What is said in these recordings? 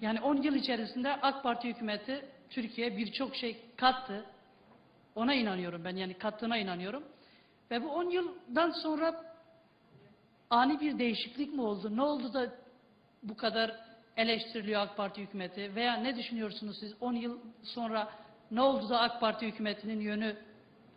Yani 10 yıl içerisinde AK Parti hükümeti Türkiye'ye birçok şey kattı. Ona inanıyorum ben yani kattığına inanıyorum. Ve bu 10 yıldan sonra ani bir değişiklik mi oldu? Ne oldu da bu kadar eleştiriliyor AK Parti hükümeti? Veya ne düşünüyorsunuz siz? 10 yıl sonra ne oldu da AK Parti hükümetinin yönü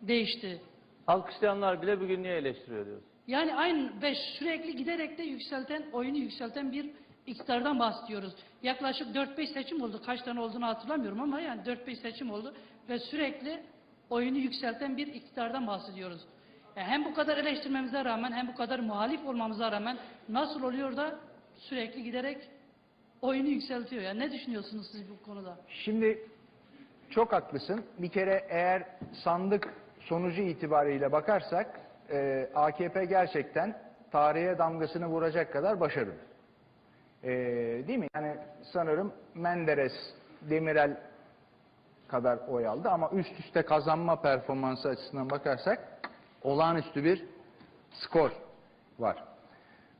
değişti? Alkışlayanlar bile bugün niye eleştiriyor diyoruz. Yani aynı ve sürekli giderek de yükselten, oyunu yükselten bir iktidardan bahsediyoruz. Yaklaşık 4-5 seçim oldu. Kaç tane olduğunu hatırlamıyorum ama yani 4-5 seçim oldu ve sürekli oyunu yükselten bir iktidardan bahsediyoruz. Yani hem bu kadar eleştirmemize rağmen hem bu kadar muhalif olmamıza rağmen nasıl oluyor da sürekli giderek oyunu yükseltiyor. Yani ne düşünüyorsunuz siz bu konuda? Şimdi çok haklısın. Bir kere eğer sandık sonucu itibariyle bakarsak e, AKP gerçekten tarihe damgasını vuracak kadar başarılı. E, değil mi? Yani sanırım Menderes, Demirel kadar oy aldı ama üst üste kazanma performansı açısından bakarsak olağanüstü bir skor var.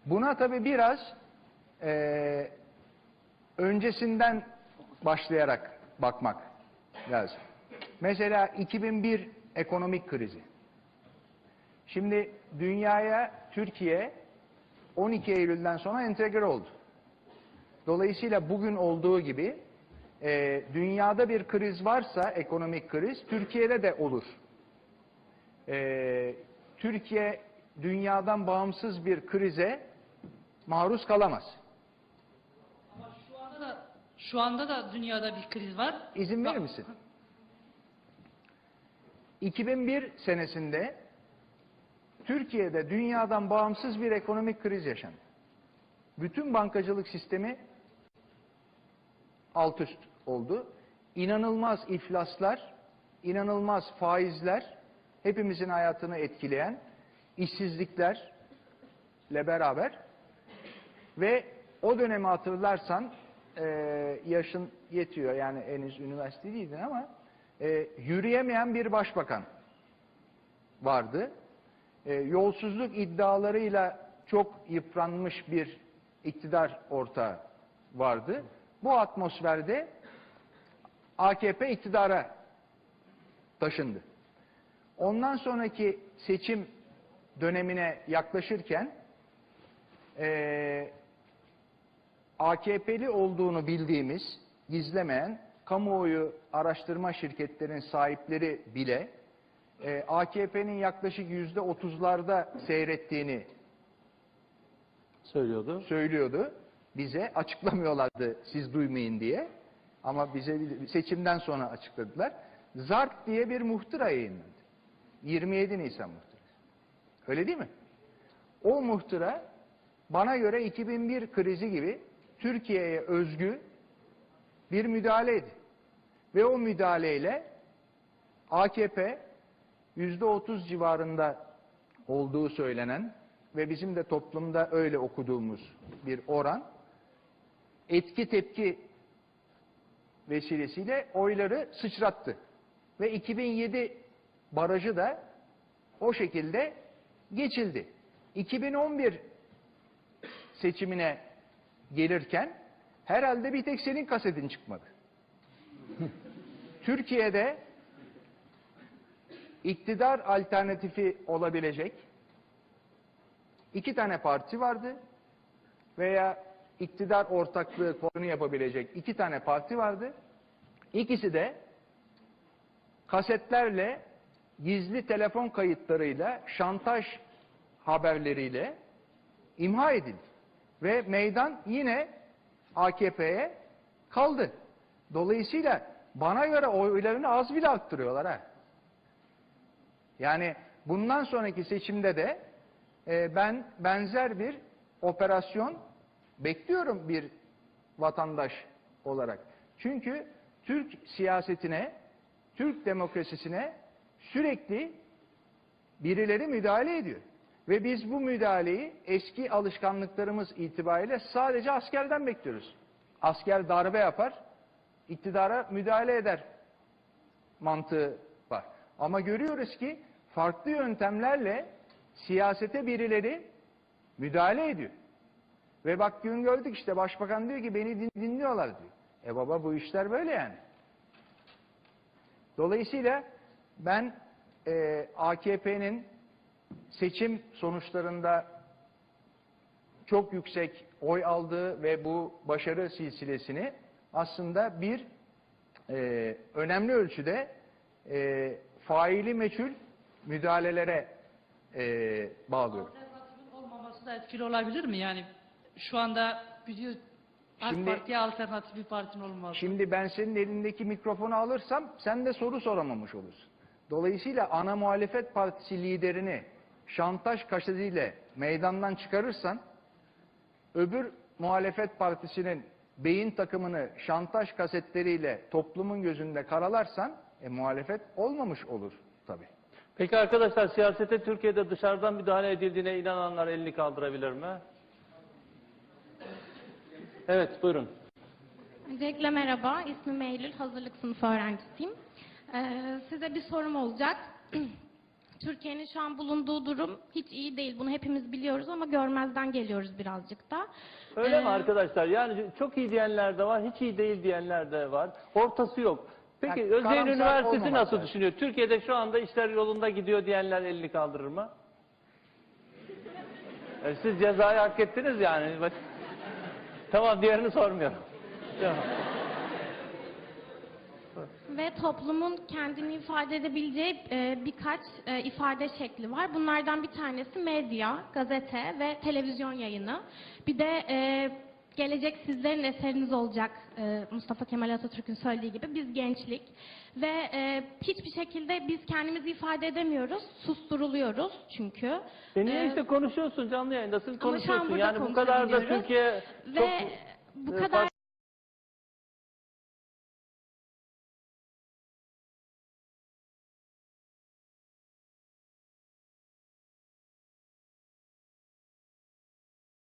Buna tabii biraz e, öncesinden başlayarak bakmak lazım. Mesela 2001 ekonomik krizi. Şimdi dünyaya Türkiye 12 Eylül'den sonra entegre oldu. Dolayısıyla bugün olduğu gibi e, dünyada bir kriz varsa ekonomik kriz Türkiye'de de olur. E, Türkiye dünyadan bağımsız bir krize maruz kalamaz. Ama şu anda da şu anda da dünyada bir kriz var. İzin verir misin? 2001 senesinde Türkiye'de dünyadan bağımsız bir ekonomik kriz yaşandı. Bütün bankacılık sistemi alt üst oldu. İnanılmaz iflaslar, inanılmaz faizler, hepimizin hayatını etkileyen işsizliklerle beraber ve o dönemi hatırlarsan e, yaşın yetiyor yani henüz üniversite değildin ama e, yürüyemeyen bir başbakan vardı. E, yolsuzluk iddialarıyla çok yıpranmış bir iktidar ortağı vardı. Bu atmosferde AKP iktidara taşındı. Ondan sonraki seçim dönemine yaklaşırken e, AKP'li olduğunu bildiğimiz, gizlemeyen kamuoyu araştırma şirketlerinin sahipleri bile e, AKP'nin yaklaşık yüzde otuzlarda seyrettiğini Söylüyordu. söylüyordu. Bize açıklamıyorlardı siz duymayın diye. Ama bize seçimden sonra açıkladılar. Zarp diye bir muhtıra yayınlandı. 27 Nisan muhtırası. Öyle değil mi? O muhtıra bana göre 2001 krizi gibi Türkiye'ye özgü bir müdahaleydi. Ve o müdahaleyle AKP %30 civarında olduğu söylenen ve bizim de toplumda öyle okuduğumuz bir oran etki tepki vesilesiyle oyları sıçrattı. Ve 2007 barajı da o şekilde geçildi. 2011 seçimine gelirken herhalde bir tek senin kasetin çıkmadı. Türkiye'de iktidar alternatifi olabilecek iki tane parti vardı veya iktidar ortaklığı konuğunu yapabilecek iki tane parti vardı. İkisi de kasetlerle, gizli telefon kayıtlarıyla, şantaj haberleriyle imha edildi. Ve meydan yine AKP'ye kaldı. Dolayısıyla bana göre oylarını az bile arttırıyorlar ha. Yani bundan sonraki seçimde de e, ben benzer bir operasyon bekliyorum bir vatandaş olarak. Çünkü Türk siyasetine, Türk demokrasisine sürekli birileri müdahale ediyor. Ve biz bu müdahaleyi eski alışkanlıklarımız itibariyle sadece askerden bekliyoruz. Asker darbe yapar, iktidara müdahale eder mantığı var. Ama görüyoruz ki farklı yöntemlerle siyasete birileri müdahale ediyor. Ve bak gün gördük işte başbakan diyor ki beni din- dinliyorlar diyor. E baba bu işler böyle yani. Dolayısıyla ben e, AKP'nin seçim sonuçlarında çok yüksek oy aldığı ve bu başarı silsilesini aslında bir e, önemli ölçüde e, faili meçhul müdahalelere e, bağlıyorum. Alternatifin olmaması da etkili olabilir mi? Yani şu anda biliyor AK Şimdi- Parti'ye alternatif bir partinin olması. Şimdi ben senin elindeki mikrofonu alırsam sen de soru soramamış olursun. Dolayısıyla ana muhalefet partisi liderini şantaj kaşediyle meydandan çıkarırsan öbür muhalefet partisinin beyin takımını şantaj kasetleriyle toplumun gözünde karalarsan e, muhalefet olmamış olur tabii. Peki arkadaşlar siyasete Türkiye'de dışarıdan müdahale edildiğine inananlar elini kaldırabilir mi? Evet buyurun. Öncelikle merhaba, ismim Eylül, hazırlık sınıfı öğrencisiyim. Ee, size bir sorum olacak. Türkiye'nin şu an bulunduğu durum hiç iyi değil. Bunu hepimiz biliyoruz ama görmezden geliyoruz birazcık da. Öyle mi Ee, arkadaşlar? Yani çok iyi diyenler de var, hiç iyi değil diyenler de var. Ortası yok. Peki Yani Özyeğin Üniversitesi nasıl lazım. düşünüyor? Türkiye'de şu anda işler yolunda gidiyor diyenler elini kaldırır mı? E, siz cezayı hak ettiniz yani. Tamam diğerini sormuyorum. Ve toplumun kendini ifade edebileceği e, birkaç e, ifade şekli var. Bunlardan bir tanesi medya, gazete ve televizyon yayını. Bir de e, gelecek sizlerin eseriniz olacak e, Mustafa Kemal Atatürk'ün söylediği gibi biz gençlik ve e, hiçbir şekilde biz kendimizi ifade edemiyoruz, susturuluyoruz çünkü. E niye E, işte konuşuyorsun canlı yayındasın konuşuyorsun. Yani bu kadar da. Türkiye çok ve bu e, kadar farklı